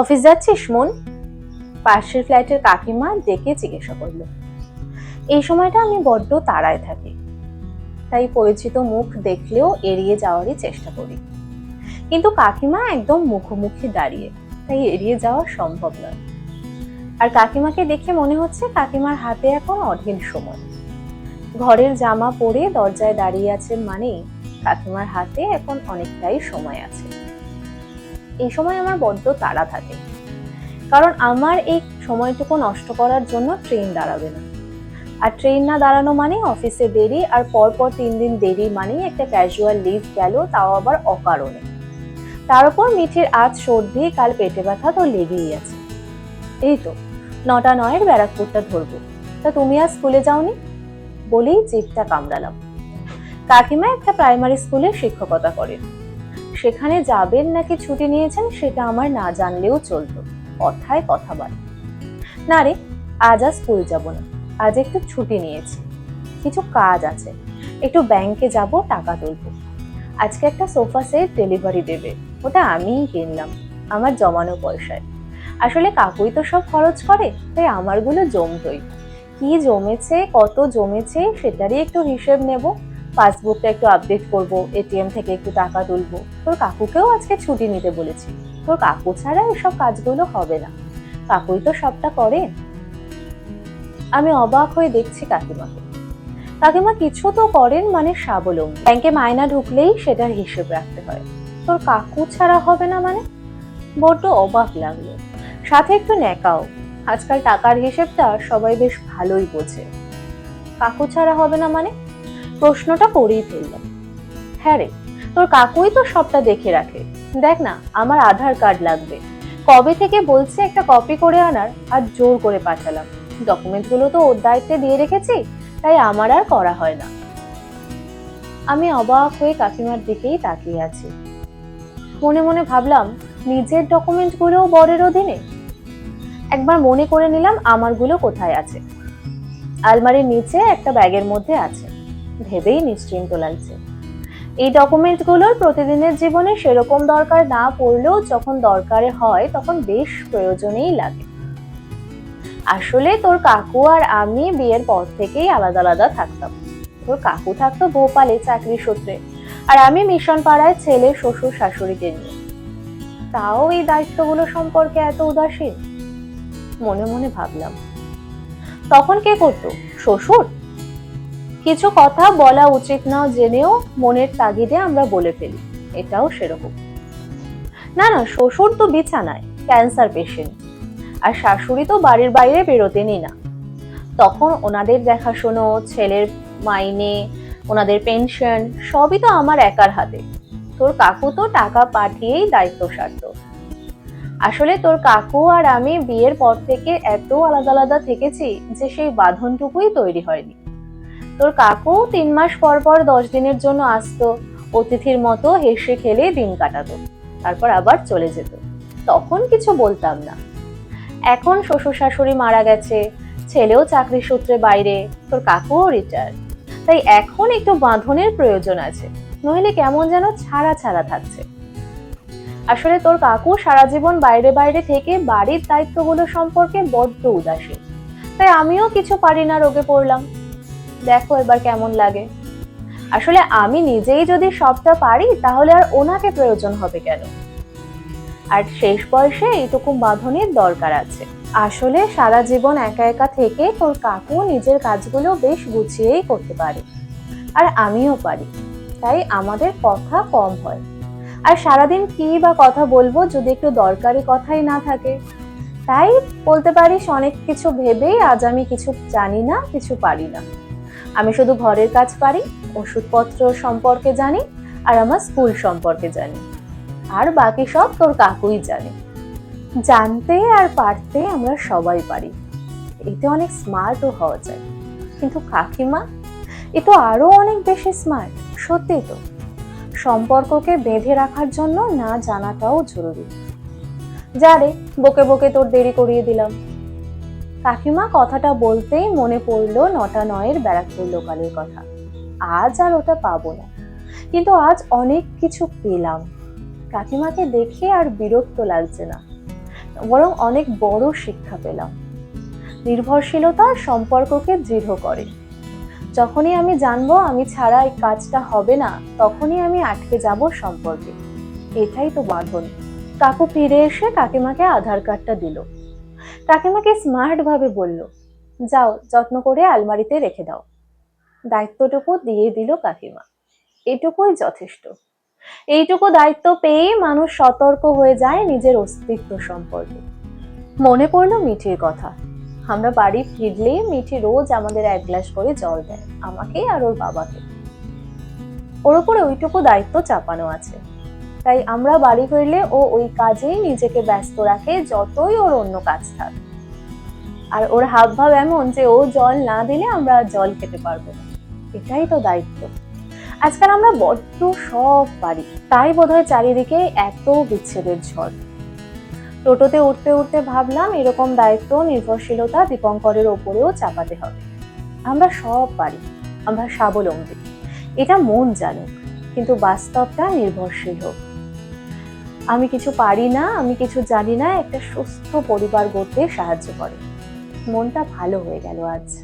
Office যাচ্ছিস, মন? পাশের ফ্ল্যাটের কাকিমা ডেকে জিজ্ঞাসা করল। এই সময়টা আমি বড্ড তাড়ায় থাকি। তাই পরিচিত মুখ দেখলেও এড়িয়ে যাওয়ারই চেষ্টা করি। কিন্তু কাকিমা একদম মুখোমুখি দাঁড়িয়ে, তাই এড়িয়ে যাওয়া সম্ভব নয়। আর কাকিমাকে দেখে মনে হচ্ছে কাকিমার হাতে এখন অঢেল সময়। ঘরের জামা পরে দরজায় দাঁড়িয়ে আছেন মানেই কাকিমার হাতে এখন অনেকটাই সময় আছে। এই সময় আমার বড্ড তাড়া থাকে। কারণ আমার এই সময়টুকু নষ্ট করার জন্য ট্রেন দাঁড়াবে না। আর ট্রেন না দাঁড়ানো মানে অফিসে দেরি আর পরপর তিন দিন দেরি মানেই একটা ক্যাজুয়াল লিভ গেল, তাও আবার অকারণে। তার উপর মিঠির আজ সর্দি, কাল পেটে ব্যথা তো লেগেই আছে। এই তো, নটা নয়ের ব্যারাকপুরটা ধরবো। তা তুমি আজ স্কুলে যাওনি? বলেই জিভটা কামড়ালাম। কাকিমা একটা প্রাইমারি স্কুলে শিক্ষকতা করেন। সেখানে যাবেন নাকি ছুটি নিয়েছেন সেটা আমার না জানলেও চলতো। কথায় কথা বলে। না রে, আজ আর স্কুল যাব না। আজ একটু ছুটি নিয়েছি। কিছু কাজ আছে। একটু ব্যাংকে যাব, টাকা তুলবো। আজকে একটা সোফা সেট ডেলিভারি দেবে। ওটা আমিই কিনলাম, আমার জমানো পয়সায়। আসলে কাকুই তো সব খরচ করে, তাই আমারগুলো জমতই। কি জমেছে, কত জমেছে, সেটারই একটু হিসেব নেব। পাসবুকটা একটু আপডেট করব এটিএম থেকে একটু টাকা তুলবো। তোর কাকুকেও আজকে ছুটি নিতে বলেছি। তোর কাকু ছাড়া এসব কাজগুলো হবে না। কাকুই তো সবটা করে। আমি অবাক হয়ে দেখছি কাকিমাকে। কাকিমা কিছু তো করেন মানে স্বাবলম্বী। ব্যাংকে মায়না ঢুকলেই সেটার হিসেব রাখতে হয়। তোর কাকু ছাড়া হবে না মানে? বড্ড অবাক লাগল। সাথে একটু ন্যাকাও। আজকাল টাকার হিসেবটা সবাই বেশ ভালোই বোঝে। কাকু ছাড়া হবে না মানে? প্রশ্নটা করেই ফেললাম হ্যাঁ রে, তোর কাকুই তো সবটা দেখে রাখে। দেখ না, আমার আধার কার্ড লাগবে। কবে থেকে বলছে একটা কপি করে আনার, আর জোর করে পাঠালাম। ডকুমেন্টগুলো তো ওর দায়িত্বে দিয়ে রেখেছি, তাই আমার আর করা হয় না। আমি অবাক হয়ে কাকিমার দিকেই তাকিয়ে আছি। মনে মনে ভাবলাম, নিজের ডকুমেন্টগুলোও বরের অধীনে? একবার মনে করে নিলাম আমারগুলো কোথায় আছে। আলমারির নিচে একটা ব্যাগের মধ্যে আছে। ভেবেই নিশ্চিন্ত লাগছে। এই ডকুমেন্টগুলোর প্রতিদিনের জীবনে সেরকম দরকার না পড়লেও যখন দরকারে হয়, তখন বেশ প্রয়োজনেই লাগে। আসলে তোর কাকু আর আমি বিয়ের পর থেকেই আলাদা আলাদা থাকতাম। তোর কাকু থাকতো ভোপালে চাকরি সূত্রে, আর আমি মিশন পাড়ায় ছেলে, শ্বশুর, শাশুড়িকে নিয়ে। তাও এই দায়িত্বগুলো সম্পর্কে এত উদাসীন? মনে মনে ভাবলাম। তখন কে করতো? শ্বশুর? কিছু কথা বলা উচিত না, জেনেও মনের তাগিদে আমরা বলে ফেলি। এটাও সেরকম। না না, শ্বশুর তো বিছানায় ক্যান্সার পেশেন্ট আর শাশুড়ি তো বাড়ির বাইরে বেরোতেনই না। তখন ওনাদের দেখাশোনো, ছেলের মাইনে, ওনাদের পেনশন সবই তো আমার একার হাতে। তোর কাকু তো টাকা পাঠিয়েই দায়িত্ব সারত আসলে তোর কাকু আর আমি বিয়ের পর থেকে এত আলাদা আলাদা থেকেছি যে সেই বাঁধনটুকুই তৈরি হয়নি। তোর কাকু তিন মাস পর পর দশ দিনের জন্য আসতো। অতিথির মতো হেসে খেলে দিন কাটাতো, তারপর আবার চলে যেত। তখন কিছু বলতাম না। এখন শ্বশুর শাশুড়ি মারা গেছে, ছেলেও চাকরি সূত্রে বাইরে, তোর কাকুও রিটায়ার তাই এখন একটু বাঁধনের প্রয়োজন আছে, নইলে কেমন যেন ছাড়া ছাড়া থাকছে। আসলে তোর কাকু সারা জীবন বাইরে বাইরে থেকে বাড়ির দায়িত্বগুলো সম্পর্কে বড্ড উদাসীন। তাই আমিও কিছু পারি না রোগে পড়লাম। দেখো এবার কেমন লাগে। আসলে আমি নিজেই যদি সবটা পারি, তাহলে আর ওনাকে প্রয়োজন হবে কেন? আর শেষ বয়সে এইটুকু বাঁধনের দরকার আছে। আসলে সারা জীবন একা একা থেকে তোর কাকু নিজের কাজগুলো বেশ গুছিয়েই করতে পারে। আর আমিও পারি, তাই আমাদের কথা কম হয়। আর সারাদিন কি বা কথা বলব যদি একটু দরকারি কথাই না থাকে। তাই বলতে পারিস অনেক কিছু ভেবেই আজ আমি কিছু জানি না, কিছু পারি না। আমি শুধু ঘরের কাজ পারি, ওষুধপত্র সম্পর্কে জানি, আর আমার স্কুল সম্পর্কে জানি। আর বাকি সব তোর কাকুই জানে। জানতে আর পারতে আমরা সবাই পারি। এতে অনেক স্মার্টও হওয়া যায়। কিন্তু কাকিমা, এ তো আরও অনেক বেশি স্মার্ট সত্যি তো। সম্পর্ককে বেঁধে রাখার জন্য না জানাটাও জরুরি। যা রে, বকে বকে তোর দেরি করিয়ে দিলাম। কাকিমা কথাটা বলতেই মনে পড়ল নটা নয়ের ব্যারাকপুর লোকালের কথা। আজ আর ওটা পাবো না। কিন্তু আজ অনেক কিছু পেলাম। কাকিমাকে দেখে আর বিরক্ত লাগছে না। বরং অনেক বড় শিক্ষা পেলাম। নির্ভরশীলতা সম্পর্ককে দৃঢ় করে। যখনই আমি জানব আমি ছাড়া এই কাজটা হবে না, তখনই আমি আটকে যাব সম্পর্কে। এটাই তো বাঁধন। কাকু ফিরে এসে কাকিমাকে আধার কার্ডটা দিল। কাকিমাকে স্মার্ট ভাবে বলল, যাও, যত্ন করে আলমারিতে রেখে দাও। দায়িত্বটুকু দিয়ে দিল কাকিমা। এটুকুই যথেষ্ট। এইটুকু দায়িত্ব পেয়ে মানুষ সতর্ক হয়ে যায় নিজের অস্তিত্ব সম্পর্কে। মনে পড়ল মিঠির কথা। আমরা বাড়ি ফিরলে মিঠি রোজ আমাদের এক গ্লাস করে জল দেয়, আমাকে আর ওর বাবাকে। ওর উপরে ওইটুকু দায়িত্ব চাপানো আছে। তাই আমরা বাড়ি ফিরলে ও ওই কাজেই নিজেকে ব্যস্ত রাখে যতই ওর অন্য কাজ থাক। আর ওর হাব ভাব এমন যে ও জল না দিলে আমরা জল খেতে পারব না। এটাই তো দায়িত্ব। আজকাল আমরা বড্ড সব পারি, তাই বোধহয় চারিদিকে এত বিচ্ছেদের ঝড়। টোটোতে উঠতে উঠতে ভাবলাম এরকম দায়িত্ব, নির্ভরশীলতা দীপঙ্করের ওপরেও চাপাতে হবে। আমরা সব পারি, আমরা স্বাবলম্বী, এটা মন জানুক কিন্তু বাস্তবটা নির্ভরশীল হোক। আমি কিছু পারি না, আমি কিছু জানি না, একটা সুস্থ পরিবার গড়তে সাহায্য করে। মনটা ভালো হয়ে গেল আজ।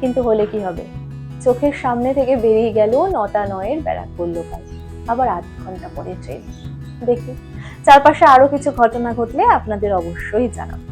কিন্তু হলে কি হবে? চোখের সামনে থেকে বেরিয়ে গেল নটা নয়ের ব্যারাকপুর লোকাল। কাল আবার আধ ঘণ্টা পরে ট্রেন। দেখি, চারপাশে আরও কিছু ঘটনা ঘটলে আপনাদের অবশ্যই জানাব।